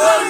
One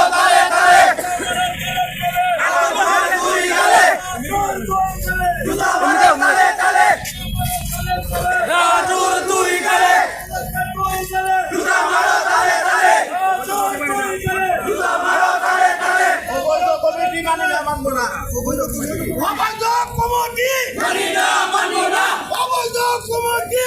মানব না। অবৈধ committee মানি না মানব অবৈধ কমিটি